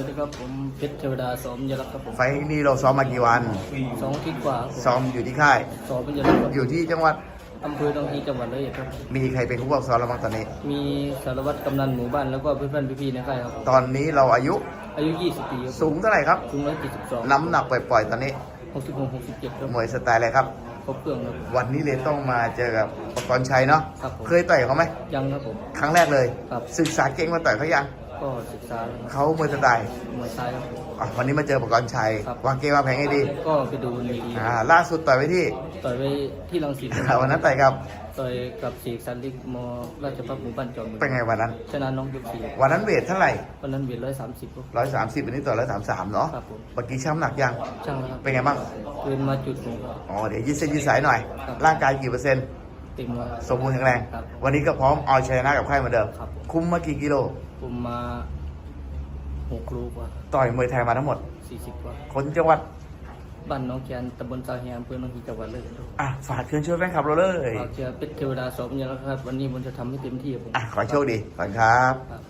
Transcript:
วัสดีครับผมเพชรเทวดาสมยรักษ์ครับผมไฟล์นี้เราซ้อมมากี่วัน สองอาทิศกว่าครับผมซ้อมอยู่ที่ค่าย สอบเป็นยรักษ์ครับอยู่ที่จังหวัด อำเภอตองฮีจังหวัดเลยครับ มีใครเป็นผู้ปกครองซ้อมเราบ้างตอนนี้ มีสารวัตรกำนันหมู่บ้านแล้วก็เพื่อนๆพี่ๆในค่ายครับ ตอนนี้เราอายุอายุ 20 ปีครับสูงเท่าไหร่ครับ สูง172 น้ำหนักปล่อยๆตอนนี้ 66 67ครับมวยสไตล์อะไรครับ ครบเครื่องครับ วันนี้เลยต้องมาเจอกับปกรณ์ชัยเนาะ ครับผม เคยต่อยเขาไหม ยังครับผม ครั้งแรกเลย ครับ ศึกษาเก่งมาต่อยเขายัง ก็ศึกษาแล้วครับเขามวยสไตล์มวยซ้ายครับผมอะวันนี้มาเจอปกรณ์ชัย ครับ วางเกมวางแผนให้ดีก็ไปดูบนเวทีอ่าล่าสุดต่อยไปที่ ต่อยไปที่รังสิตวันนั้นต่อยกับต่อยกับเสกสันลิกมราชพัฒหมู่บ้านจอมบึงเป็นไงวันนั้น ชนะน้องยกสี่วันนั้นเวทเท่าไหร่วันนั้นเวทร้อยสามสิบครับ ร้อยสามสิบวันนี้ต่อร้อยสามสามเนาะครับผม เมื่อกี้ช้ำหนักยัง ช่างแล้วครับเป็นไงบ้าง เกินมาจุดหนึ่งครับ อ๋อเดี๋ยวยืดเส้นยืดสายหน่อย ครับ ร่างกายกี่เปอร์เซ็นต์ เต็มแล้วครับสมบูรณ์แข็งแรง ครับ วันนี้ก็พร้อมเอาชยนะกับค่ายเหมือนเดิม ครับคุมมากี่กิโลผมมาหกลูกว่าต่อยมวยไทยมาทั้งหมด สี่สิบกว่าคนจังหวัด บ้านน้องแคนตำบลสาแหมอำเภอหนองฮีจังหวัดเลยครับอะ ฝากเชิญช่วยแฟนคลับเราเลยฝากเชียร์เป็ดเทวดาสมยาแล้วครับ วันนี้ผมจะทำให้เต็มที่ครับผม อะ ขอให้โชคดี ขอบคุณครับ ครับ